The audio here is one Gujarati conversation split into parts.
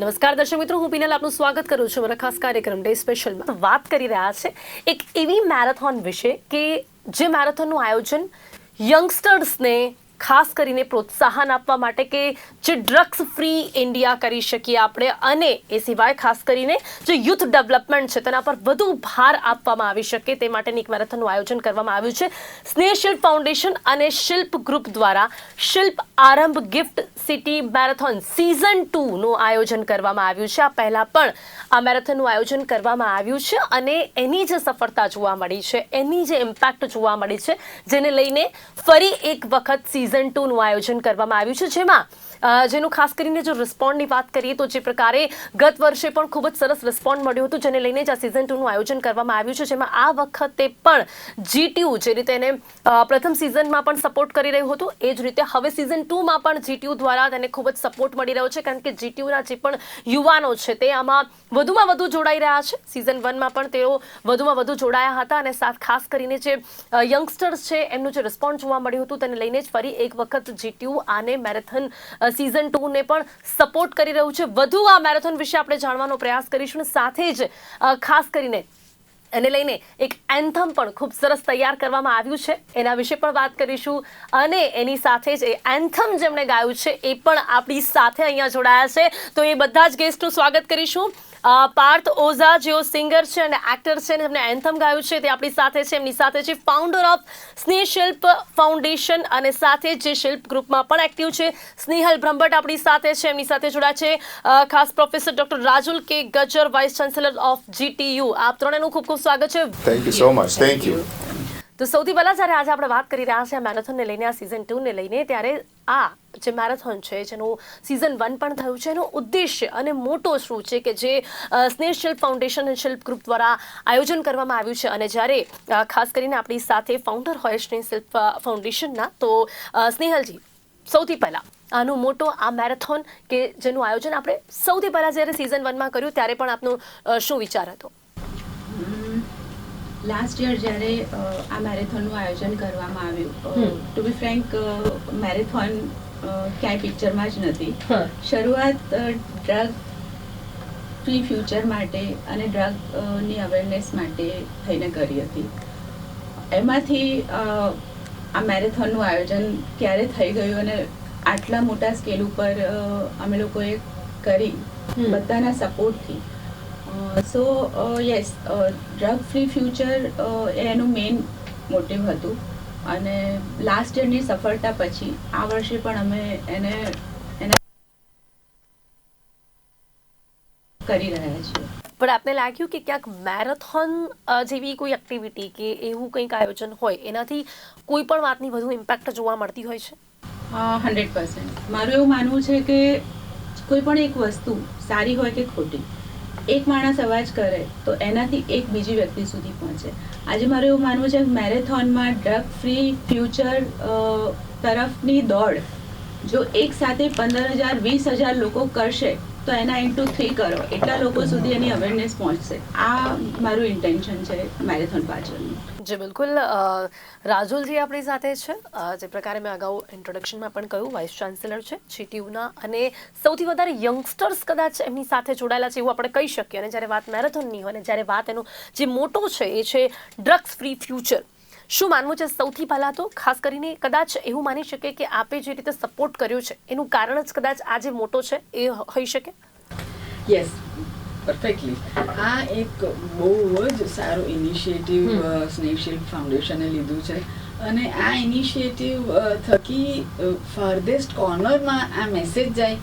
નમસ્કાર દર્શક મિત્રો, હું પીનલ આપનું સ્વાગત કરું છું મારા ખાસ કાર્યક્રમ ડે સ્પેશિયલમાં. વાત કરી રહ્યા છે એક એવી મેરેથોન વિશે કે જે મેરેથોનનું આયોજન યંગસ્ટર્સને ખાસ કરીને પ્રોત્સાહન આપવા માટે કે જે ડ્રગ્સ ફ્રી ઇન્ડિયા કરી શકીએ આપણે. અને એ સિવાય ખાસ કરીને જે યુથ ડેવલપમેન્ટ છે, તેના પર વધુ ભાર આપવામાં આવી શકે તે માટેની એક મેરેથોનનું આયોજન કરવામાં આવ્યું છે. સ્નેહ શિલ્પ ફાઉન્ડેશન અને શિલ્પ ગ્રુપ દ્વારા Shilp Aarambh GIFT City marathon season ટુનું આયોજન કરવામાં આવ્યું છે. આ પહેલાં પણ આ મેરેથોનનું આયોજન કરવામાં આવ્યું છે અને એની જે સફળતા જોવા મળી છે, એની જે ઇમ્પેક્ટ જોવા મળી છે, જેને લઈને ફરી એક વખત સિઝન ટુનું આયોજન કરવામાં આવ્યું છે જેમાં જેનું ખાસ કરીને જો રિસ્પોન્ડની વાત કરીએ તો જે પ્રકારે ગત વર્ષે પણ ખૂબ જ સરસ રિસ્પોન્ડ મળ્યું હતું, જેને લઈને જ આ સિઝન ટુનું આયોજન કરવામાં આવ્યું છે, જેમાં આ વખતે પણ જીટીયુ જે રીતે એને પ્રથમ સિઝનમાં પણ સપોર્ટ કરી રહ્યું હતું, એ જ રીતે હવે સિઝન ટુમાં પણ જીટીયુ દ્વારા તેને ખૂબ જ સપોર્ટ મળી રહ્યો છે, કારણ કે જીટીયુના જે પણ યુવાનો છે તે આમાં વધુમાં વધુ જોડાઈ રહ્યા છે. સિઝન વનમાં પણ તેઓ વધુમાં વધુ જોડાયા હતા અને સાથ ખાસ કરીને જે યંગસ્ટર્સ છે, એમનું જે રિસ્પોન્સ જોવા મળ્યું હતું, તેને લઈને જ ફરી એક વખત જીટીયુ આને મેરેથોન સિઝન ટુને પણ સપોર્ટ કરી રહ્યું છે. વધુ આ મેરેથોન વિશે આપણે જાણવાનો પ્રયાસ કરીશું સાથે જ ખાસ કરીને એને લઈને એક એન્થમ પણ ખૂબ સરસ તૈયાર કરવામાં આવ્યું છે. એના વિશે પણ વાત કરીશું અને એની સાથે જ એ એન્થમ જેમણે ગાયું છે, એ પણ આપણી સાથે અહીંયા જોડાયા છે. તો એ બધા જ ગેસ્ટનું સ્વાગત કરીશું. પાર્થ ઓઝા, જેઓ સિંગર છે અને એક્ટર છે અને એમને એન્થમ ગાયું છે, તે આપણી સાથે છે. એમની સાથે છે ફાઉન્ડર ઓફ સ્નેહ શિલ્પ ફાઉન્ડેશન અને સાથે જે શિલ્પ ગ્રુપમાં પણ એક્ટિવ છે, સ્નેહલ બ્રહ્મભટ્ટ આપણી સાથે છે. એમની સાથે જોડાયા છે. ખાસ professor doctor Rajul K Gajjar vice chancellor of GTU આપ ત્રણેનું ખૂબ ખૂબ સ્વાગત છે. Thank you so much thank you. તો સૌથી પહેલાં જ્યારે આજે આપણે વાત કરી રહ્યા છીએ આ મેરેથોનને લઈને, આ સિઝન ટુને લઈને, ત્યારે આ જે મેરેથોન છે, જેનું સિઝન વન પણ થયું છે, એનો ઉદ્દેશ્ય અને મોટો શું છે કે જે સ્નેહ શિલ્પ ફાઉન્ડેશન અને શિલ્પ ગ્રુપ દ્વારા આયોજન કરવામાં આવ્યું છે. અને જ્યારે ખાસ કરીને આપણી સાથે ફાઉન્ડર હોય સ્નેહ શિલ્પ ફાઉન્ડેશનના તો સ્નેહલજી, સૌથી પહેલાં આનું મોટો આ મેરેથોન કે જેનું આયોજન આપણે સૌથી પહેલાં જ્યારે સિઝન વનમાં કર્યું, ત્યારે પણ આપનો શું વિચાર હતો? લાસ્ટ યર જ્યારે આ મેરેથોનનું આયોજન કરવામાં આવ્યું ટુ બી ફ્રેન્ક મેરેથોન ક્યાંય પિક્ચરમાં જ નથી. શરૂઆત ડ્રગ ફ્રી ફ્યુચર માટે અને ડ્રગની અવેરનેસ માટે થઈને કરી હતી. એમાંથી આ મેરેથોનનું આયોજન ક્યારે થઈ ગયું અને આટલા મોટા સ્કેલ ઉપર અમે લોકોએ કરી. બધાના સપોર્ટથી so yes drug free future એનું મેઇન મોટિવ હતું. અને લાસ્ટ યરની સફળતા પછી આ વર્ષે પણ અમે એને એના કરી રહ્યા છીએ. પણ આપને લાગ્યું કે ક્યાંક મેરેથોન જેવી કોઈ એક્ટિવિટી કે એવું કંઈક આયોજન હોય એનાથી કોઈ પણ વાતની વધુ ઇમ્પેક્ટ જોવા મળતી હોય છે? હંડ્રેડ પર્સન્ટ મારું એવું માનવું છે કે કોઈ પણ એક વસ્તુ સારી હોય કે ખોટી એક માણસ અવાજ કરે તો એનાથી એક બીજી વ્યક્તિ સુધી પહોંચે. આજે મારું એવું માનવું છે કે મેરેથોનમાં ડ્રગ ફ્રી ફ્યુચર તરફની દોડ જો એક સાથે પંદર હજાર, વીસ હજાર લોકો કરશે તો એના ઇન્ટુ થ્રી કરો. એટલા લોકો સુધી એની અવેરનેસ પહોંચશે. આ મારું ઇન્ટેન્શન છે મેરેથોન પાછળનું. જે, બિલકુલ. રાજુલજી આપણી સાથે છે. જે પ્રકારે મેં અગાઉ ઇન્ટ્રોડક્શનમાં પણ કહ્યું વાઇસ ચાન્સેલર છે જીટીયુના અને સૌથી વધારે યંગસ્ટર્સ કદાચ એમની સાથે જોડાયેલા છે એવું આપણે કહી શકીએ. અને જ્યારે વાત મેરેથોનની હોય અને જ્યારે વાત એનો જે મોટો છે, એ છે ડ્રગ્સ ફ્રી ફ્યુચર શું માનવું છે સૌથી પહેલાં તો? ખાસ કરીને કદાચ એવું માની શકે કે આપે જે રીતે સપોર્ટ કર્યો છે એનું કારણ જ કદાચ આ જે મોટો છે એ હોઈ શકે? યસ પરફેક્ટલી આ એક બહુ જ સારો ઇનિશિયેટિવ સ્નેહશિલ્પ ફાઉન્ડેશને લીધું છે. અને આ ઇનિશિયેટિવ થકી ફાર્ધેસ્ટ કોર્નરમાં આ મેસેજ જાય.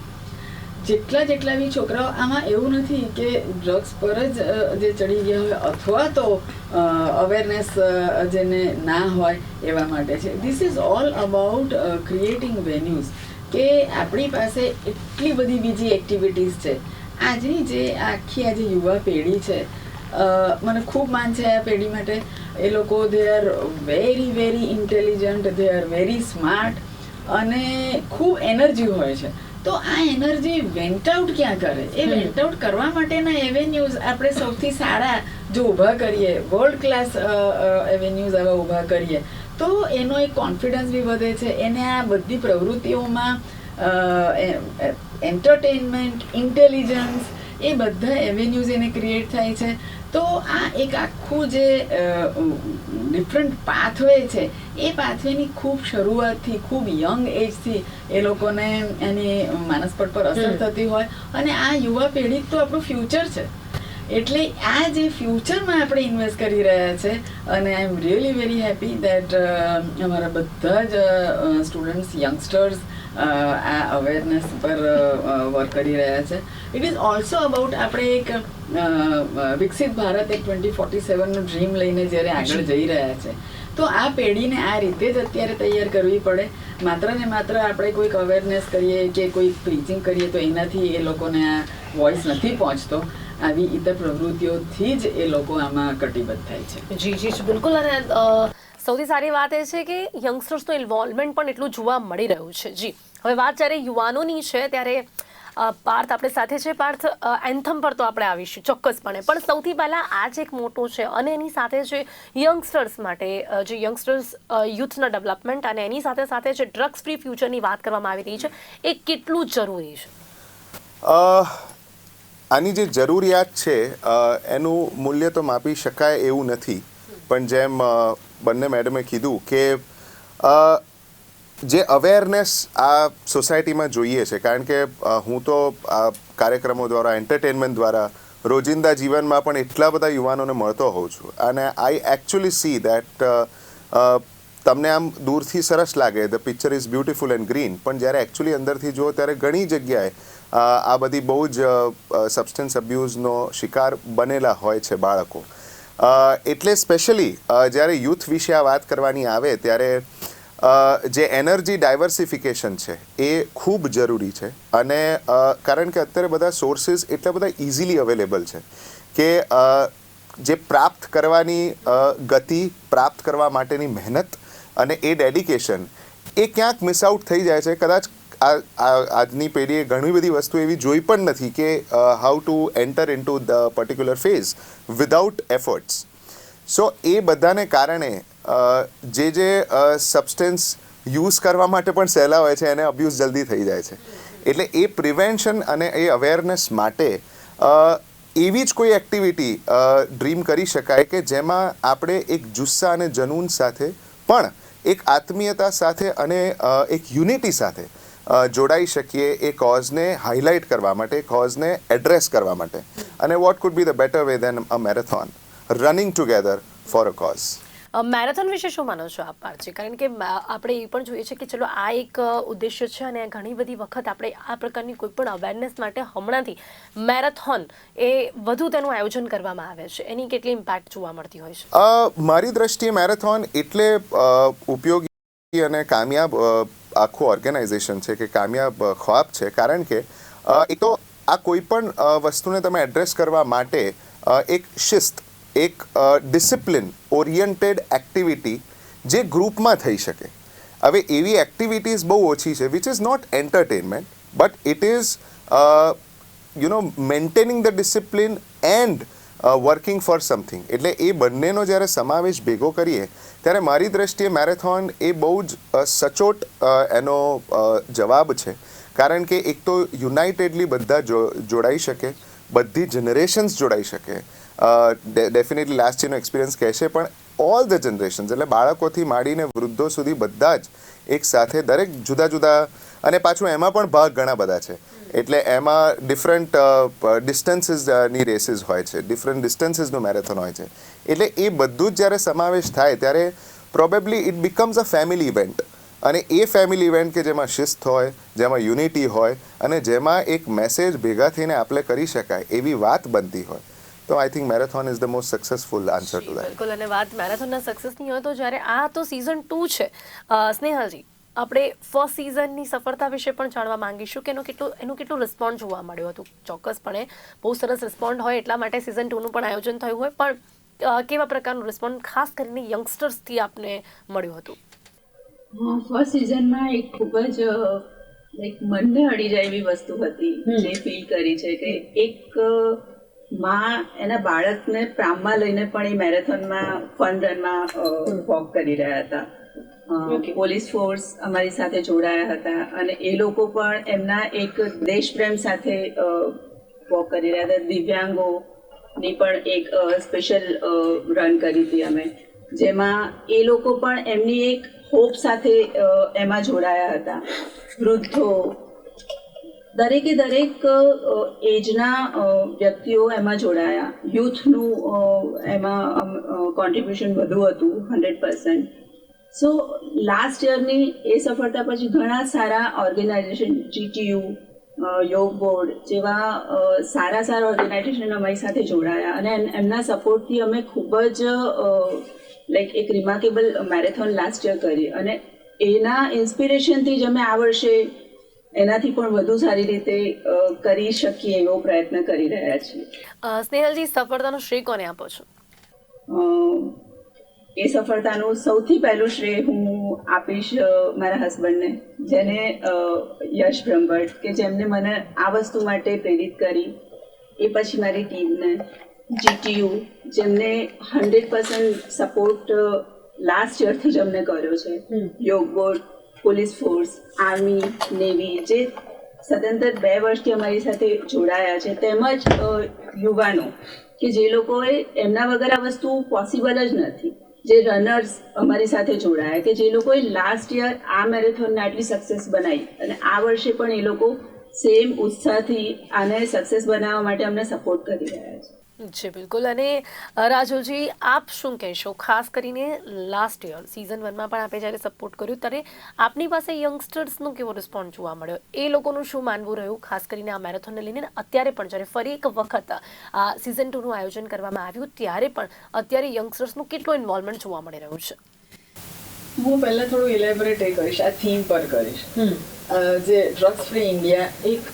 જેટલા જેટલા બી છોકરાઓ, આમાં એવું નથી કે ડ્રગ્સ પર જ જે ચડી ગયા હોય અથવા તો અવેરનેસ જેને ના હોય એવા માટે છે. This is all about creating venues કે આપણી પાસે એટલી બધી બીજી એક્ટિવિટીઝ છે. આજની જે આખી આજે યુવા પેઢી છે મને ખૂબ માન છે આ પેઢી માટે. એ લોકો they are very very intelligent they are very smart અને ખૂબ એનર્જી હોય છે. તો આ એનર્જી વેન્ટ આઉટ ક્યાં કરે? એ વેન્ટ આઉટ કરવા માટેના એવેન્યુઝ આપણે સૌથી સારા જો ઊભા કરીએ વર્લ્ડ ક્લાસ એવેન્યુઝ આવા ઊભા કરીએ તો એનો એક કોન્ફિડન્સ બી વધે છે. એને આ બધી પ્રવૃત્તિઓમાં એન્ટરટેનમેન્ટ ઇન્ટેલિજન્સ એ બધા એવેન્યુઝ એને ક્રિએટ થાય છે. તો આ એક આખું જે ડિફરન્ટ પાથવે છે. એ પાથવેની ખૂબ શરૂઆતથી ખૂબ યંગ એજથી એ લોકોને એની માનસપટ પર અસર થતી હોય અને આ યુવા પેઢી તો આપણું ફ્યુચર છે. એટલે આ જે ફ્યુચરમાં આપણે ઇન્વેસ્ટ કરી રહ્યા છે અને I am really very happy that અમારા બધા જ સ્ટુડન્ટ્સ યંગસ્ટર્સ આ અવેરનેસ પર વર્ક કરી રહ્યા છે. ઇટ ઇઝ ઓલ્સો અબાઉટ આપણે એક વિકસિત ભારત એક ટ્વેન્ટી ફોર્ટી સેવનનું ડ્રીમ લઈને જ્યારે આગળ જઈ રહ્યા છે. તો આ પેઢીને આ રીતે જ અત્યારે તૈયાર કરવી પડે. માત્ર ને માત્ર આપણે કોઈક અવેરનેસ કરીએ કે કોઈ પ્રીચિંગ કરીએ તો એનાથી એ લોકોને આ વોઇસ નથી પહોંચતો. આવી ઇતર પ્રવૃત્તિઓથી જ એ લોકો આમાં કટિબદ્ધ થાય છે. જી જી બિલકુલ. અને સૌથી સારી વાત એ છે કે યંગસ્ટર્સનું ઇન્વોલ્વમેન્ટ પણ એટલું જોવા મળી રહ્યું છે. જી. હવે વાત જ્યારે યુવાનોની છે, ત્યારે પાર્થ આપણે સાથે છે. પાર્થ એન્થમ પર તો આપણે આવીશું ચોક્કસપણે. પણ સૌથી પહેલાં આ જ એક મોટો છે અને એની સાથે જે યંગસ્ટર્સ માટે જે યંગસ્ટર્સ યુથના ડેવલપમેન્ટ અને એની સાથે સાથે જે ડ્રગ્સ ફ્રી ફ્યુચરની વાત કરવામાં આવી રહી છે, એ કેટલું જરૂરી છે? આની જે જરૂરિયાત છે એનું મૂલ્ય તો માપી શકાય એવું નથી. પણ જેમ બંને મેડમે કીધું કે જે અવેરનેસ આ સોસાયટીમાં જોઈએ છે, કારણ કે હું તો આ કાર્યક્રમો દ્વારા એન્ટરટેનમેન્ટ દ્વારા, રોજિંદા જીવનમાં પણ એટલા બધા યુવાનોને મળતો હોઉં છું. અને આઈ એકચ્યુઅલી સી દેટ તમને આમ દૂરથી સરસ લાગે the picture is beautiful and green પણ જ્યારે એકચ્યુઅલી અંદરથી જુઓ, ત્યારે ઘણી જગ્યાએ આ બધી બહુ જ સબસ્ટન્સ અબ્યુઝનો શિકાર બનેલા હોય છે બાળકો. એટલે સ્પેશિયલી જ્યારે યુથ વિશે આ વાત કરવાની આવે, ત્યારે જે એનર્જી ડાયવર્સિફિકેશન છે, એ ખૂબ જરૂરી છે. અને કારણ કે અત્યારે બધા સોર્સિસ એટલા બધા ઇઝીલી અવેલેબલ છે કે જે પ્રાપ્ત કરવાની ગતિ પ્રાપ્ત કરવા માટેની મહેનત અને એ ડેડિકેશન એ ક્યાંક મિસ આઉટ થઈ જાય છે. કદાચ આજની પેઢીએ ઘણી બધી વસ્તુ એવી જોઈ પણ નથી કે how to enter in to the particular phase without efforts so એ બધાને કારણે જે જે સબસ્ટન્સ યુઝ કરવા માટે પણ સહેલા હોય છે, એને અબ્યુઝ જલ્દી થઈ જાય છે. એટલે એ પ્રિવેન્શન અને એ અવેરનેસ માટે એવી જ કોઈ એક્ટિવિટી ડ્રીમ કરી શકાય કે જેમાં આપણે એક જુસ્સા અને જનૂન સાથે પણ એક આત્મીયતા સાથે અને એક યુનિટી સાથે જોડાઈ શકીએ એ કોઝને હાઇલાઇટ કરવા માટે કોઝને એડ્રેસ કરવા માટે. અને what could be the better way than a marathon running together for a cause marathon વિશે શું માનો છો આપ પાર્થજી કારણ કે આપણે એ પણ જોઈએ છે કે ચલો, આ એક ઉદ્દેશ્ય છે અને ઘણી બધી વખત આપણે આ પ્રકારની કોઈ પણ અવેરનેસ માટે હમણાંથી મેરેથોન એ વધુ તેનું આયોજન કરવામાં આવે છે. એની કેટલી ઇમ્પેક્ટ જોવા મળતી હોય છે? મારી દ્રષ્ટિએ મેરેથોન એટલે ઉપયોગી અને કામયાબ આખું ઓર્ગેનાઇઝેશન છે કે કામયાબ ખ્વાબ છે. કારણ કે એ તો આ કોઈ પણ વસ્તુને તમે એડ્રેસ કરવા માટે એક શિસ્ત એક ડિસિપ્લિન ઓરિયન્ટેડ એક્ટિવિટી જે ગ્રુપમાં થઈ શકે. હવે એવી એક્ટિવિટીઝ બહુ ઓછી છે which is not entertainment but it is you know maintaining the discipline and working for something એટલે એ બંનેનો જ્યારે સમાવેશ ભેગો કરીએ, ત્યારે મારી દ્રષ્ટિએ મેરેથોન એ બહુ જ સચોટ એનો જવાબ છે. કારણ કે એક તો યુનાઇટેડલી બધા જોડાઈ શકે, બધી જનરેશન્સ જોડાઈ શકે ડેફિનેટલી લાસ્ટ યરનો એક્સપિરિયન્સ કહેશે, પણ ઓલ ધ જનરેશન્સ એટલે બાળકોથી માંડીને વૃદ્ધો સુધી બધા જ એક સાથે દરેક જુદા જુદા, અને પાછું એમાં પણ ભાગ ઘણા બધા છે. એટલે એમાં ડિફરન્ટ ડિસ્ટન્સીસની રેસીસ હોય છે. ડિફરન્ટ ડિસ્ટન્સીસનું મેરેથોન હોય છે. એટલે એ બધું જ જ્યારે સમાવેશ થાય, ત્યારે probably it becomes a family event અને એ ફેમિલી ઇવેન્ટ કે જેમાં શિસ્ત હોય, જેમાં યુનિટી હોય, અને જેમાં એક મેસેજ ભેગા થઈને આપણે કરી શકાય, એવી વાત બનતી હોય. તો I think marathon is the most successful answer to that બિલકુલ અને વાત મેરેથોનના સક્સેસની હોય તો જ્યારે આ તો સિઝન ટુ છે સ્નેહાજી આપણે ફર્સ્ટ સિઝનની સફળતા વિશે પણ જાણવા માંગીશું કે એનો કેટલો એનું કેટલું રિસ્પોન્ડ જોવા મળ્યું હતું? ચોક્કસપણે બહુ સરસ રિસ્પોન્ડ હોય એટલા માટે સિઝન ટુનું પણ આયોજન થયું હોય પણ કેવા પ્રકારનું રિસ્પોન્ડ ખાસ કરીને યંગસ્ટર્સથી આપને મળ્યું હતું? ફર્સ્ટ સિઝનમાં એક ખૂબ જ લાઈક મનને અડી જાય એવી વસ્તુ હતી જે ફીલ કરી છે કે એક માં એના બાળકને પ્રામમાં લઈને પણ એ મેરેથોનમાં ફન રનમાં વોક કરી રહ્યા હતા. પોલીસ ફોર્સ અમારી સાથે જોડાયા હતા અને એ લોકો પણ એમના એક દેશપ્રેમ સાથે વોક કરી રહ્યા હતા. દિવ્યાંગોની પણ એક સ્પેશિયલ રન કરી હતી અમે. જેમાં એ લોકો પણ એમની એક હોપ સાથે એમાં જોડાયા હતા. વૃદ્ધો દરેકે દરેક એજના વ્યક્તિઓ એમાં જોડાયા. યુથનું એમાં કોન્ટ્રીબ્યુશન વધુ હતું હંડ્રેડ પર્સન્ટ સો લાસ્ટ યરની એ સફળતા પછી ઘણા સારા ઓર્ગેનાઇઝેશન જીટીયુ યોગ બોર્ડ જેવા સારા સારા ઓર્ગેનાઇઝેશન અમારી સાથે જોડાયા. અને એમ- એમના સપોર્ટથી અમે ખૂબ જ લાઈક એક રિમાર્કેબલ મેરેથોન લાસ્ટ યર કરી. અને એના ઇન્સ્પિરેશનથી જ અમે આ વર્ષે એનાથી પણ વધુ સારી રીતે કરી શકીએ એવો પ્રયત્ન કરી રહ્યા છીએ. સ્નેહલજી સફળતાનો શ્રેય કોને આપો છો? એ સફળતાનું સૌથી પહેલું શ્રેય હું આપીશ મારા હસબન્ડને જેને યશ બ્રહ્મભટ્ટ કે જેમને મને આ વસ્તુ માટે પ્રેરિત કરી. એ પછી મારી ટીમને જીટીયુ જેમને હંડ્રેડ પર્સન્ટ સપોર્ટ લાસ્ટ યરથી જ અમને કર્યો છે. Yog board police force, army, navy જે સદંતર બે વર્ષથી અમારી સાથે જોડાયા છે. તેમજ યુવાનો, કે જે લોકોએ એમના વગર આ વસ્તુ પોસિબલ જ નથી. જે રનર્સ અમારી સાથે જોડાયા, કે જે લોકોએ લાસ્ટ યર આ મેરેથોનને આટલી સક્સેસ બનાવી. અને આ વર્ષે પણ એ લોકો સેમ ઉત્સાહથી આને સક્સેસ બનાવવા માટે અમને સપોર્ટ કરી રહ્યા છે. જી, બિલકુલ. અને રાજુલજી, આપ શું કહેશો? ખાસ કરીને લાસ્ટ યર સિઝન વનમાં પણ આપે જ્યારે સપોર્ટ કર્યું, ત્યારે આપની પાસે યંગસ્ટર્સનો કેવો રિસ્પોન્સ જોવા મળ્યો? એ લોકોનું શું માનવું રહ્યું? ખાસ કરીને આ મેરેથોનને લઈને અત્યારે પણ, જ્યારે ફરી એક વખત આ સિઝન ટુનું આયોજન કરવામાં આવ્યું, ત્યારે પણ અત્યારે યંગસ્ટર્સનું કેટલું ઇન્વોલ્વમેન્ટ જોવા મળી રહ્યું છે? હું પહેલા થોડું ઇલેબોરેટ એ કરીશ આ થીમ પર કરીશ. જે ડ્રગ્સ ફ્રી ઇન્ડિયા એક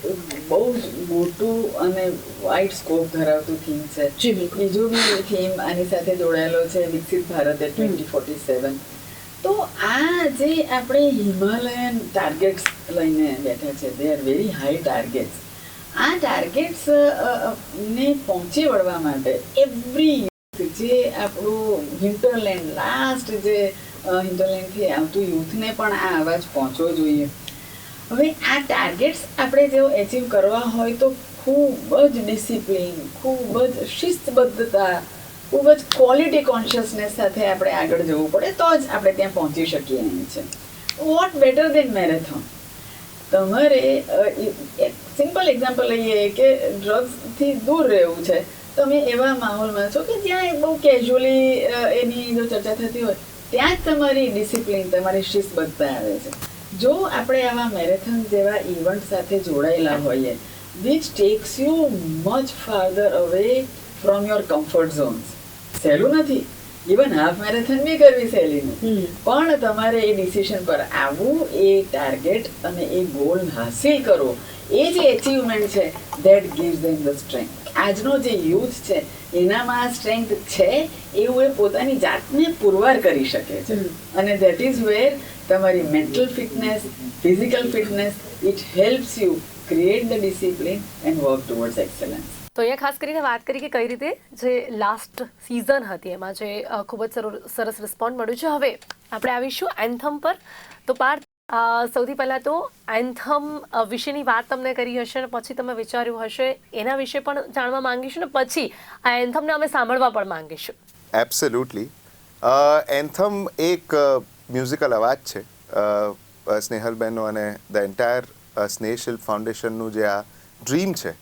બહુ જ મોટું અને વાઇડ સ્કોપ ધરાવતું થીમ છે. બીજું બી થીમ આની સાથે જોડાયેલો છે વિકસિત ભારત એ ટ્વેન્ટી ફોર્ટી સેવન તો આ જે આપણે હિમાલયન ટાર્ગેટ્સ લઈને બેઠા છે they are very high targets આ ટાર્ગેટ્સ ને પહોંચી વળવા માટે એવરી જે આપણું હિન્ટરલેન્ડ લાસ્ટ જે હિન્ટરલેન્ડથી આવતું યુથને પણ આ અવાજ પહોંચવો જોઈએ. હવે આ ટાર્ગેટ્સ આપણે જો એચીવ કરવા હોય તો ખૂબ જ ડિસિપ્લિન ખૂબ જ શિસ્તબદ્ધતા, ખૂબ જ ક્વોલિટી કોન્શિયસનેસ સાથે આપણે આગળ જવું પડે તો જ આપણે ત્યાં પહોંચી શકીએ એમ છે. વોટ બેટર દેન મેરેથોન તમારે સિમ્પલ એક્ઝામ્પલ લઈએ કે ડ્રગ્સથી દૂર રહેવું છે. તમે એવા માહોલમાં છો કે જ્યાં બહુ કેઝ્યુઅલી એની જો ચર્ચા થતી હોય ત્યાં જ તમારી ડિસિપ્લિન તમારી શિસ્તબદ્ધતા આવે છે. જો આપણે આવા મેરેથોન જેવા ઇવેન્ટ સાથે જોડાયેલા હોઈએ which takes you much farther away from your comfort zones સહેલું નથી. ઇવન હાફ મેરેથોન બી કરવી સહેલી પણ તમારે એ ડિસિશન પર આવવું એ ટાર્ગેટ અને એ ગોલ હાસિલ કરવો એ જે એચિવમેન્ટ છે that gives them the strength આજનો જે યુથ છે એનામાં આ સ્ટ્રેન્થ છે એવું એ પોતાની જાતને પુરવાર કરી શકે છે. અને દેટ ઇઝ વેર તમારી mental fitness physical fitness it helps you create the discipline and work towards excellence તો અહીંયા ખાસ કરીને વાત કરી કે કઈ રીતે જે લાસ્ટ સિઝન હતી એમાં જે ખૂબ જ સરો- સરસ રિસ્પોન્સ મળ્યું છે. હવે આપણે આવીશું એન્થમ પર. તો પાર્થ સૌથી પહેલાં તો એન્થમ વિશેની વાત તમને કરી હશે અને પછી તમે વિચાર્યું હશે એના વિશે પણ જાણવા માંગીશું ને પછી આ એન્થમને અમે સાંભળવા પણ માંગીશું. એબ્સોલ્યુટલી એન્થમ એક મ્યુઝિકલ અવાજ છે. સ્નેહલબેનનો અને ધ એન્ટાયર સ્નેહશિલ્પ ફાઉન્ડેશનનું જે આ ડ્રીમ છે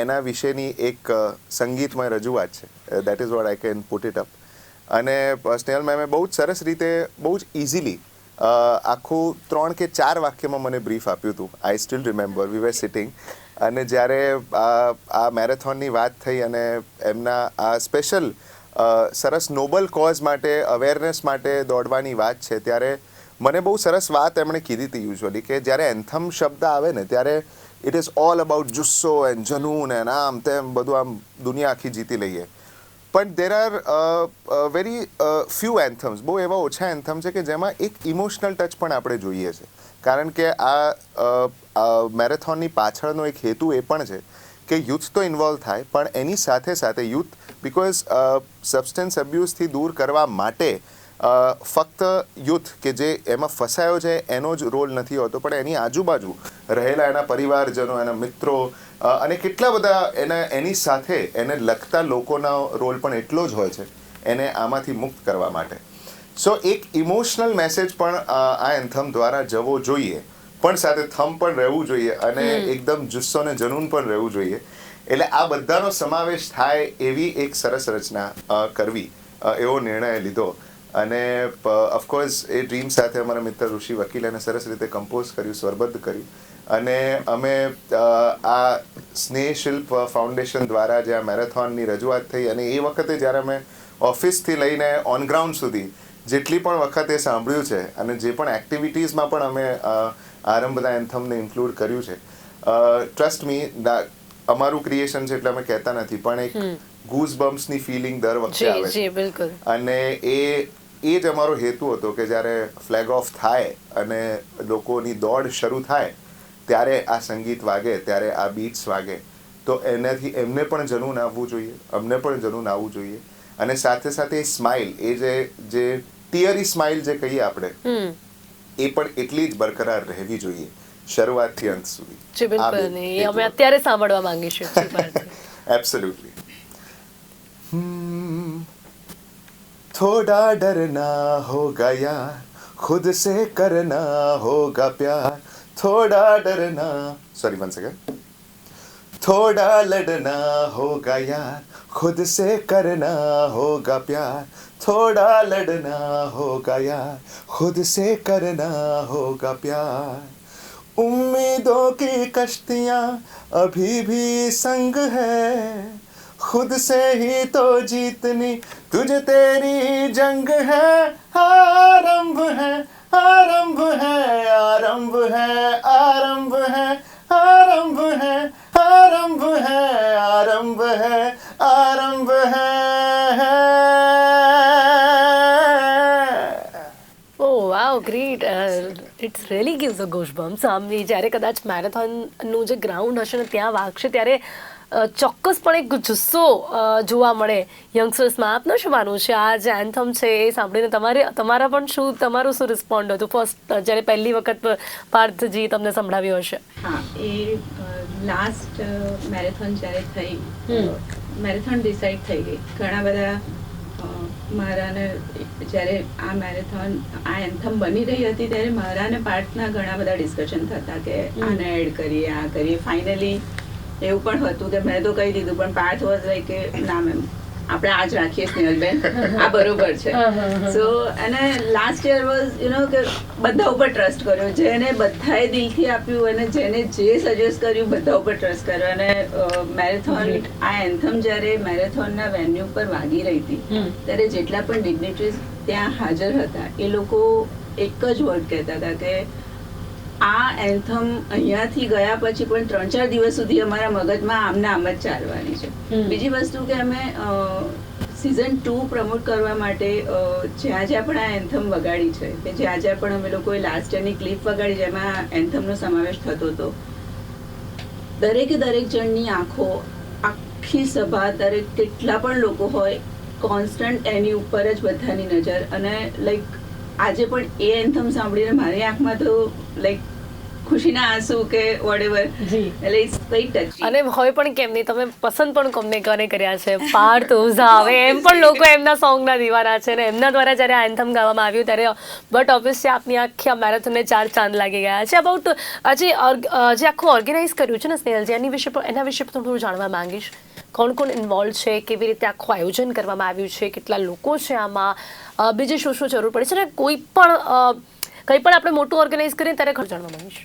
એના વિશેની એક સંગીતમય રજૂઆત છે. That is what I can put it up અને સ્નેહલ મેમે બહુ જ સરસ રીતે, બહુ જ ઇઝીલી આખું ત્રણ કે ચાર વાક્યમાં મને બ્રીફ આપ્યું હતું. I still remember we were sitting અને જ્યારે આ મેરેથોનની વાત થઈ અને એમના આ સ્પેશિયલ સરસ નોબલ કોઝ માટે અવેરનેસ માટે દોડવાની વાત છે, ત્યારે મને બહુ સરસ વાત એમણે કીધી હતી યુઝ્યુઅલી કે જ્યારે એન્થમ શબ્દ આવે ને, ત્યારે ઇટ ઇઝ ઓલ અબાઉટ જુસ્સો એન્ડ જનૂન એન્ડ આમ તેમ બધું આમ દુનિયા આખી જીતી લઈએ. પણ there are very few anthems બહુ એવા ઓછા એન્થમ છે કે જેમાં એક ઇમોશનલ ટચ પણ આપણે જોઈએ છે. કારણ કે આ મેરેથોનની પાછળનો એક હેતુ એ પણ છે કે યુથ તો ઇન્વોલ્વ થાય, પણ એની સાથે સાથે યુથ બિકોઝ સબસ્ટન્સ અબ્યુઝથી દૂર કરવા માટે ફક્ત યુથ કે જે એમાં ફસાયો છે એનો જ રોલ નથી હોતો, પણ એની આજુબાજુ રહેલા એના પરિવારજનો, એના મિત્રો અને કેટલા બધા એના એની સાથે એને લગતા લોકોનો રોલ પણ એટલો જ હોય છે એને આમાંથી મુક્ત કરવા માટે. સો એક ઇમોશનલ મેસેજ પણ આ એન્થમ દ્વારા જવો જોઈએ. પણ સાથે થમ પણ રહેવું જોઈએ અને એકદમ જુસ્સો ને જનૂન પણ રહેવું જોઈએ. એટલે આ બધાનો સમાવેશ થાય એવી એક સરસ રચના કરવી એવો નિર્ણય લીધો. અને ઓફકોર્સ એ ડ્રીમ સાથે અમારા મિત્ર ઋષિ વકીલ એને સરસ રીતે કમ્પોઝ કર્યું સ્વરબદ્ધ કર્યું. અને અમે આ સ્નેહ શિલ્પ ફાઉન્ડેશન દ્વારા જે આ મેરેથોનની રજૂઆત થઈ અને એ વખતે જ્યારે અમે ઓફિસથી લઈને ઓન ગ્રાઉન્ડ સુધી જેટલી પણ વખતે સાંભળ્યું છે અને જે પણ એક્ટિવિટીઝમાં પણ અમે આરંભના એન્થમને ઇન્ક્લુડ કર્યું છે. ટ્રસ્ટ મી અમારું ક્રિએશન છે એટલે અમે કહેતા નથી પણ એક ગૂઝ બમ્પ્સની ફિલિંગ દર વખતે આવે છે. અને એ એ જ અમારો હેતુ હતો કે જ્યારે ફ્લેગ ઓફ થાય અને લોકોની દોડ શરૂ થાય ત્યારે આ સંગીત વાગે ત્યારે આ બીટ્સ વાગે. તો એનાથી એમને પણ જનુન આવવું જોઈએ અમને પણ જનુન આવવું જોઈએ. અને સાથે સાથે સ્માઇલ એ જે જે ટીયરી સ્માઇલ જે કહીએ આપણે એ પણ એટલી જ બરકરાર રહેવી જોઈએ શરૂઆતથી અંત સુધી. અમે અત્યારે સાંભળવા માંગીશું એબ્સોલ્યુટલી હમ. थोड़ा डरना होगा यार, खुद से करना होगा प्यार। थोड़ा डरना सॉरी वन सेकंड थोड़ा लड़ना होगा यार, खुद से करना होगा प्यार। थोड़ा लड़ना होगा यार, खुद से करना होगा प्यार। उम्मीदों की कश्तियाँ अभी भी संग है। खुद से ही तो जीतनी तुझे तेरी जंग है आरंभ है आरंभ है आरंभ है आरंभ है आरंभ है आरंभ है आरंभ है आरंभ है ઓ wow great it's really gives a goosebumps આમની જ્યારે કદાચ મેરેથોનનું જે ગ્રાઉન્ડ હશે ને ત્યાં વાગશે ત્યારે અ, ચોક્કસપણે એક જુસ્સો જોવા મળે યંગસ્ટર્સમાં આપનું શું માનવું છે? આ જે એન્થમ છે એ સાંભળીને તમારે તમારા પણ શું તમારું શું રિસ્પોન્ડ હતું? ફર્સ્ટ જ્યારે પહેલી વખત પાર્થજી તમને સંભળાવ્યો હશે. હા એ લાસ્ટ મેરેથોન જ્યારે થઈ મેરેથોન ડિસાઈડ થઈ ગઈ. ઘણા બધા મારાને જ્યારે આ મેરેથોન આ એન્થમ બની રહી હતી ત્યારે મારા અને પાર્થના ઘણા બધા ડિસ્કશન થતા કે આને એડ કરીએ આ કરીએ. ફાઇનલી એવું પણ હતું કે મેં તો કહી દીધું પણ પાર્થ વોઝ લાઈક કે ના મેમ આપણે આ જ રાખીએ સ્નેહલબેન આ બરોબર છે. સો અને last year was you know કે બધા ઉપર ટ્રસ્ટ કર્યો. જેને બધાએ દિલથી આપ્યું અને જેને જે સજેસ્ટ કર્યું બધા ઉપર ટ્રસ્ટ કર્યો. અને મેરેથોન આ એન્થમ જ્યારે મેરેથોનના વેન્યુ પર વાગી રહી હતી ત્યારે જેટલા પણ ડિગ્નિટરીઝ ત્યાં હાજર હતા એ લોકો એક જ વર્ડ કહેતા હતા કે આ એન્થમ અહીંયાથી ગયા પછી પણ ત્રણ ચાર દિવસ સુધી અમારા મગજમાં આમને આમ જ ચાલવાની છે. બીજી વસ્તુ કે અમે સિઝન ટુ પ્રમોટ કરવા માટે જ્યાં જ્યાં પણ આ એન્થમ વગાડી છે કે જ્યાં જ્યાં પણ અમે લોકોએ લાસ્ટ યરની ક્લિપ વગાડી જેમાં એન્થમનો સમાવેશ થતો હતો. દરેકે દરેક જણની આંખો આખી સભા દરેક કેટલા પણ લોકો હોય કોન્સ્ટન્ટ એની ઉપર જ બધાની નજર અને લાઈક આજે પણ એ એન્થમ સાંભળીને મારી આંખમાં તો લાઈક ખુશીના આંસુ કે વોટેવર જી. એટલે ઇટ્સ વેરી ટચી અને હોય પણ કેમ નહીં તમે પસંદ પણ કોમને કોને કર્યા છે. પાર્થ ઓઝા હવે એમ પણ લોકો એમના સોંગના દીવાના છે ને એમના દ્વારા જ્યારે આ એન્થમ ગાવામાં આવ્યું ત્યારે બટ ઓબ્વિયસલી આપની આખી આ મેરેથોનને ચાર ચાંદ લાગી ગયા છે. અબાઉટ આજે જે આખું ઓર્ગેનાઇઝ કર્યું છે ને સ્નેહલજી? એની વિશે પણ એના વિશે પણ થોડું જાણવા માંગીશ. કોણ કોણ ઇન્વોલ્વ છે કેવી રીતે આખું આયોજન કરવામાં આવ્યું છે કેટલા લોકો છે આમાં? બીજી શું શું જરૂર પડે છે? અને કોઈ પણ કંઈ પણ આપણે મોટું ઓર્ગેનાઇઝ કરીએ ત્યારે ઘર જાણવા માંગીશ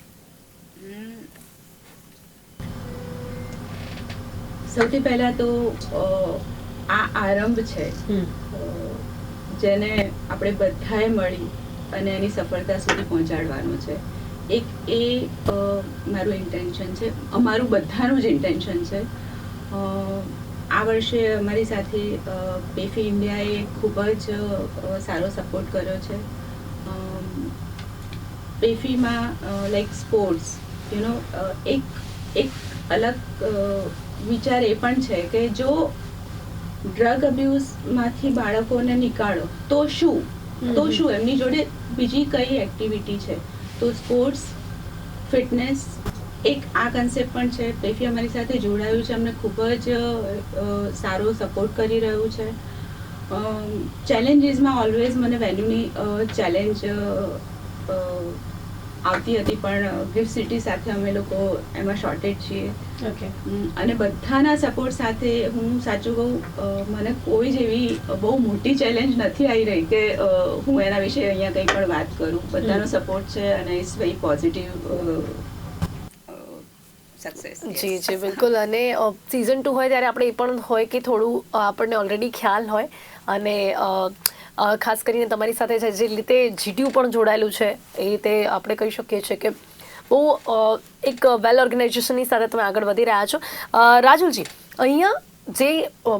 સૌથી પહેલા તો આ આરંભ છે જેને આપણે બધાએ મળી અને એની સફળતા સુધી પહોંચાડવાનો છે. એક એ મારું ઇન્ટેન્શન છે. અમારું બધાનું જ ઇન્ટેન્શન છે. આ વર્ષે અમારી સાથે બેફી પેફી ઇન્ડિયાએ ખૂબ જ સારો સપોર્ટ કર્યો છે. બેફીમાં પેફીમાં લાઈક સ્પોર્ટ્સ યુ નો એક એક અલગ વિચાર એ પણ છે કે જો ડ્રગ અબ્યુઝમાંથી બાળકોને નીકાળો તો શું? તો શું? એમની જોડે બીજી કઈ એક્ટિવિટી છે? તો સ્પોર્ટ્સ ફિટનેસ એક આ કન્સેપ્ટ પણ છે. પ્રેફી અમારી સાથે જોડાયું છે. અમને ખૂબ જ સારો સપોર્ટ કરી રહ્યું છે. ચેલેન્જીસમાં ઓલવેઝ મને વેન્યુની ચેલેન્જ આવતી હતી. પણ ગિફ્ટ સિટી સાથે અમે લોકો એમાં શોર્ટેજ છીએ. ઓકે અને બધાના સપોર્ટ સાથે હું સાચું કહું મને કોઈ જ એવી બહુ મોટી ચેલેન્જ નથી આવી રહી કે હું એના વિશે અહીંયા કંઈ પણ વાત કરું. બધાનો સપોર્ટ છે અને ઇટ્સ વેરી પોઝિટિવ સક્સેસ જી જી બિલકુલ. અને સિઝન ટુ હોય ત્યારે આપણે એ પણ હોય કે થોડું આપણને ઓલરેડી ખ્યાલ હોય. અને ખાસ કરીને તમારી સાથે જે રીતે જીટીયુ પણ જોડાયેલું છે એ રીતે આપણે કહી શકીએ છીએ કે બહુ એક વેલ ઓર્ગેનાઇઝેશનની સાથે તમે આગળ વધી રહ્યા છો. રાજુલજી અહીંયા જે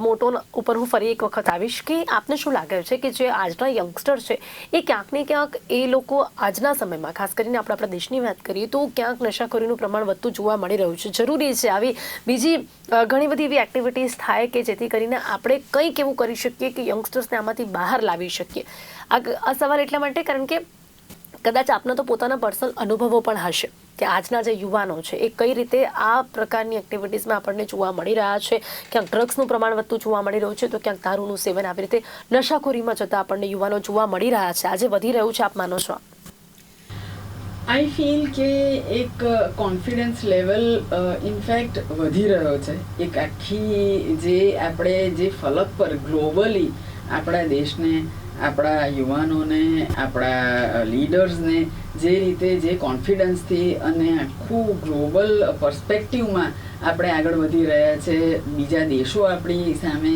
મોટો ઉપર હું ફરી એક વખત આવીશ કે આપને શું લાગે છે કે જે આજના યંગસ્ટર છે, એ ક્યાંક ને ક્યાંક એ લોકો આજના સમયમાં, ખાસ કરીને આપણે આપણા દેશની વાત કરીએ તો ક્યાંક નશાખોરીનું પ્રમાણ વધતું જોવા મળી રહ્યું છે. જરૂરી છે આવી બીજી ઘણી બધી એવી એક્ટિવિટીઝ થાય કે જેથી કરીને આપણે કંઈક એવું કરી શકીએ કે યંગસ્ટર્સને આમાંથી બહાર લાવી શકીએ. આ સવાલ એટલા માટે, કારણ કે કદાચ આપના તો પોતાના પર્સનલ અનુભવો પણ હશે. કે આજના જે યુવાનો છે, એ કઈ રીતે આ પ્રકારની એક્ટિવિટીઝમાં આપણને જોવા મળી રહ્યા છે? ક્યાંક ડ્રગ્સનું પ્રમાણ વધતું જોવા મળી રહ્યું છે, તો ક્યાંક દારૂનું સેવન આવી રીતે નશાખોરીમાં જતા આપણને યુવાનો જોવા મળી રહ્યા છે. આજે વધી રહ્યું છે, આપ માનો છો? આઈ ફીલ કે એક કોન્ફિડન્સ લેવલ ઇનફેક્ટ વધી રહ્યો છે. એક આખી જે આપણે જે ફલક પર ગ્લોબલી આપણા દેશને આપણા યુવાનોને, આપણા લીડર્સને જે રીતે જે કોન્ફિડન્સથી અને આખું ગ્લોબલ પર્સપેક્ટિવમાં આપણે આગળ વધી રહ્યા છે. બીજા દેશો આપણી સામે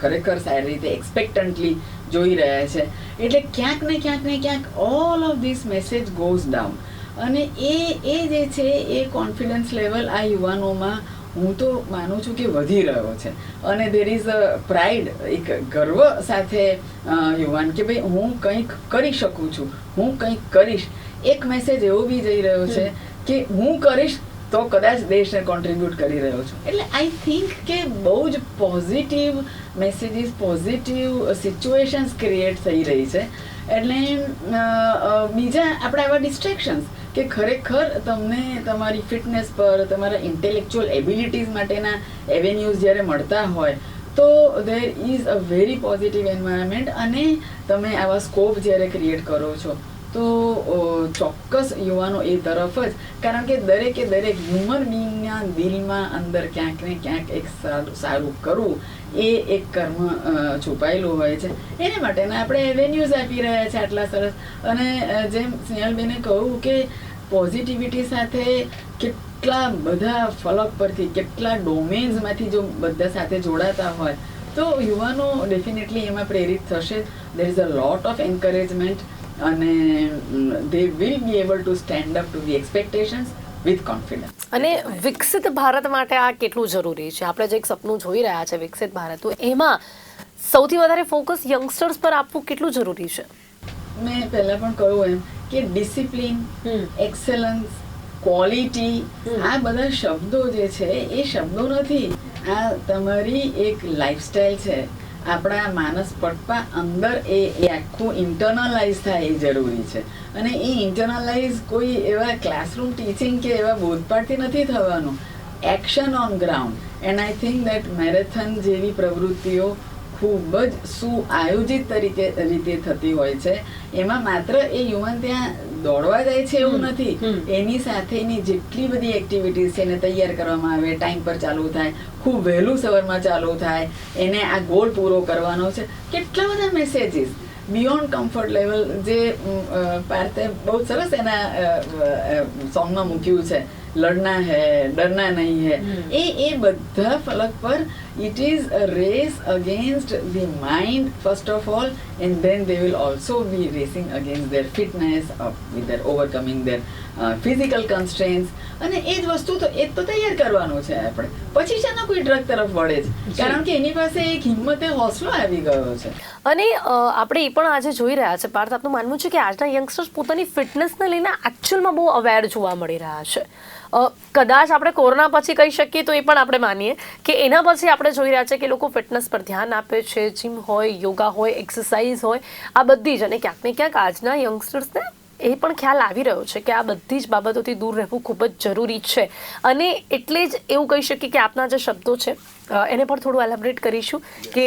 ખરેખર સારી રીતે એક્સપેક્ટન્ટલી જોઈ રહ્યા છે. એટલે ક્યાંક ને ક્યાંક ને ક્યાંક all of this message goes down અને એ એ જે છે, એ કોન્ફિડન્સ લેવલ આ યુવાનોમાં હું તો માનું છું કે વધી રહ્યો છે. અને દેર ઇઝ અ પ્રાઇડ એક ગર્વ સાથે યુવાન કે ભાઈ હું કંઈક કરી શકું છું હું કંઈક કરીશ. એક મેસેજ એવો બી જઈ રહ્યો છે કે હું કરીશ તો કદાચ દેશને કોન્ટ્રીબ્યુટ કરી રહ્યો છું. એટલે આઈ થિંક કે બહુ જ positive messages positive situations create થઈ રહી છે. એટલે બીજા આપણા એવા ડિસ્ટ્રેક્શન્સ કે ખરેખર તમને તમારી ફિટનેસ પર, તમારા ઇન્ટેલેક્ચુઅલ એબિલિટીઝ માટેના એવેન્યુઝ જ્યારે મળતા હોય, તો there is a very positive environment અને તમે આવા સ્કોપ જ્યારે ક્રિએટ કરો છો, તો ચોક્કસ યુવાનો એ તરફ જ, કારણ કે દરેકે દરેક હ્યુમન બિંગના દિલમાં અંદર ક્યાંક ને ક્યાંક એક સારું સારું કરવું એ એક કર્મ છુપાયેલું હોય છે. એને માટેના આપણે એવેન્યુઝ આપી રહ્યા છે આટલા સરસ. અને જેમ સ્નેહલબેને કહ્યું કે પોઝિટિવિટી સાથે કેટલા બધા ફલક પરથી કેટલા ડોમેન્સમાંથી જો બધા સાથે જોડાતા હોય તો યુવાનો ડેફિનેટલી એમાં પ્રેરિત થશે. There is a lot of encouragement અને they will be able to stand up to the expectations with confidence અને વિકસિત ભારત માટે આ કેટલું જરૂરી છે? આપણે જે એક સપનું જોઈ રહ્યા છે વિકસિત ભારત તો એમાં સૌથી વધારે ફોકસ યંગસ્ટર્સ પર આપવું કેટલું જરૂરી છે? મેં પહેલાં પણ કહ્યું એમ કે ડિસિપ્લિન એક્સેલન્સ ક્વોલિટી આ બધા શબ્દો જે છે એ શબ્દો નથી. આ તમારી એક લાઈફસ્ટાઈલ છે. આપણા માનસ પટપા અંદર એ એ આખું ઇન્ટરનલાઇઝ થાય એ જરૂરી છે. અને એ ઇન્ટરનલાઇઝ કોઈ એવા ક્લાસરૂમ ટીચિંગ કે એવા બોધપાઠથી નથી થવાનું. Action on ground and I think that marathon જેવી પ્રવૃત્તિઓ ખૂબ જ સુઆયોજિત તરીકે રીતે થતી હોય છે. એમાં માત્ર એ યુવાન ત્યાં દોડવા જાય છે એવું નથી. એની સાથેની જેટલી બધી એક્ટિવિટીઝ છે એને તૈયાર કરવામાં આવે ટાઈમ પર ચાલુ થાય ખૂબ વહેલું સવારમાં ચાલુ થાય એને આ ગોલ પૂરો કરવાનો છે. કેટલા બધા મેસેજીસ બિયોન્ડ કમ્ફર્ટ લેવલ જે પાર્થે બહુ સરસ એના સોંગમાં મૂક્યું છે. લડના હે ડરના નહીં હે. એ એ બધા ફલક પર it is a race against the mind first of all and then they will also be racing against their fitness with their overcoming their physical constraints અને એ જ વસ્તુ તો એ તો તૈયાર કરવાનું છે આપણે. પછી છે ને કોઈ ડ્રગ તરફ વળે જ. કારણ કે એની પાસે એક હિંમતે હોસલો આવી ગયો છે. અને આપણે એ પણ આજે જોઈ રહ્યા છે પાર્થ આપનું માનવું છે કે આજના યંગસ્ટર્સ પોતાની ફિટનેસને લઈને એકચ્યુઅલમાં બહુ અવેર જોવા મળી રહ્યા છે. કદાચ આપણે કોરોના પછી કહી શકીએ તો એ પણ આપણે માનીએ કે એના પછી આપણે જોઈ રહ્યા છે કે લોકો ફિટનેસ પર ધ્યાન આપે છે જીમ હોય યોગા હોય એક્સરસાઇઝ હોય, આ બધી જ અને ક્યાંક ને ક્યાંક આજના યંગસ્ટર્સને એ પણ ખ્યાલ આવી રહ્યો છે કે આ બધી જ બાબતોથી દૂર રહેવું ખૂબ જ જરૂરી છે. અને એટલે જ એવું કહી શકીએ કે આપના જે શબ્દો છે એને પણ થોડું એલેબરેટ કરીશું કે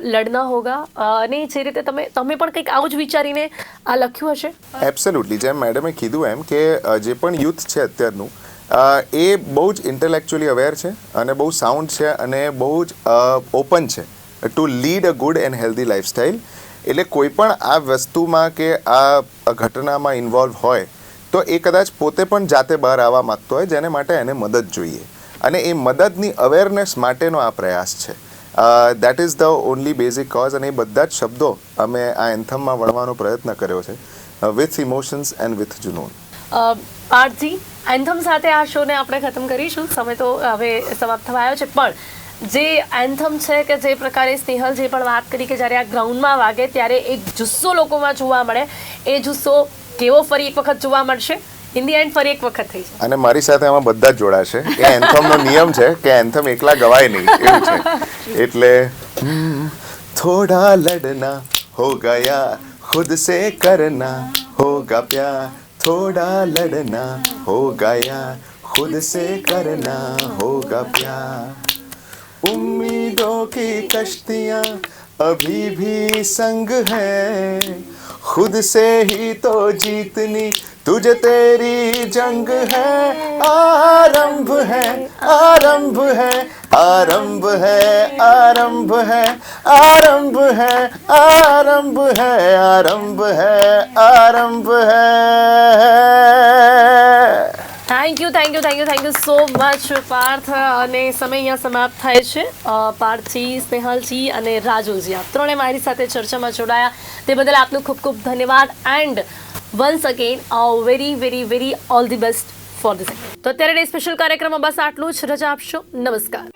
લડના હોગા અને જે રીતે તમે તમે પણ કંઈક આવું જ વિચારીને આ લખ્યું હશે? એબ્સોલ્યુટલી જેમ મેડમે કીધું એમ કે જે પણ યુથ છે અત્યારનું એ બહુ જ ઇન્ટેલેક્ચ્યુઅલી અવેર છે અને બહુ સાઉન્ડ છે અને બહુ જ ઓપન છે to lead a good and healthy lifestyle એટલે કોઈ પણ આ વસ્તુમાં કે આ ઘટનામાં ઇન્વોલ્વ હોય, તો એ કદાચ પોતે પણ જાતે બહાર આવવા માગતો હોય, જેને માટે એને મદદ જોઈએ. અને એ મદદની અવેરનેસ માટેનો આ પ્રયાસ છે. That is the only basic cause અને એ બધા જ શબ્દો અમે આ એન્થમમાં વણવાનો પ્રયત્ન કર્યો છે વિથ ઇમોશન્સ એન્ડ વિથ જુનૂન. પાર્થજી એન્થમ સાથે આ શોને આપણે ખતમ કરીશું. સમય તો હવે સમાપ્ત થવા આવ્યો છે. પણ જે એન્થમ છે કે જે પ્રકારે સ્નેહલ જે પણ વાત કરી કે જ્યારે આ ગ્રાઉન્ડમાં વાગે ત્યારે એક જુસ્સો લોકોમાં જોવા મળે. એ જુસ્સો કેવો ફરી એક વખત જોવા મળશે? ઇન એન્ડ ફરી એક વખત થઈ અને મારી સાથે આમાં બધા જ જોડાશે એ એન્થમનો નિયમ છે કે એન્થમ એકલા ગવાય નહીં. એવું છે. એટલે થોડા લડના હો ગયા, ખુદ સે કરના હોગા પ્યાર. थोड़ा लड़ना हो गया खुद से करना होगा प्यार। उम्मीदों की कश्तियाँ अभी भी संग है, खुद से ही तो जीतनी तुझे तेरी जंग है आरंभ है आरंभ है आरंभ है आरंभ है आरंभ है आरंभ है आरंभ है आरंभ है thank you thank you thank you thank you so much Parth અને સમય અહીંયા સમાપ્ત થાય છે અ, પાર્થજી સ્નેહલજી અને રાજુજી આપ ત્રણે મારી સાથે ચર્ચામાં જોડાયા તે બદલ આપનું ખૂબ ખૂબ ધન્યવાદ and once again very very very all the best for this તો અત્યારે સ્પેશિયલ કાર્યક્રમમાં બસ આટલું જ. રજા આપશો. નમસ્કાર.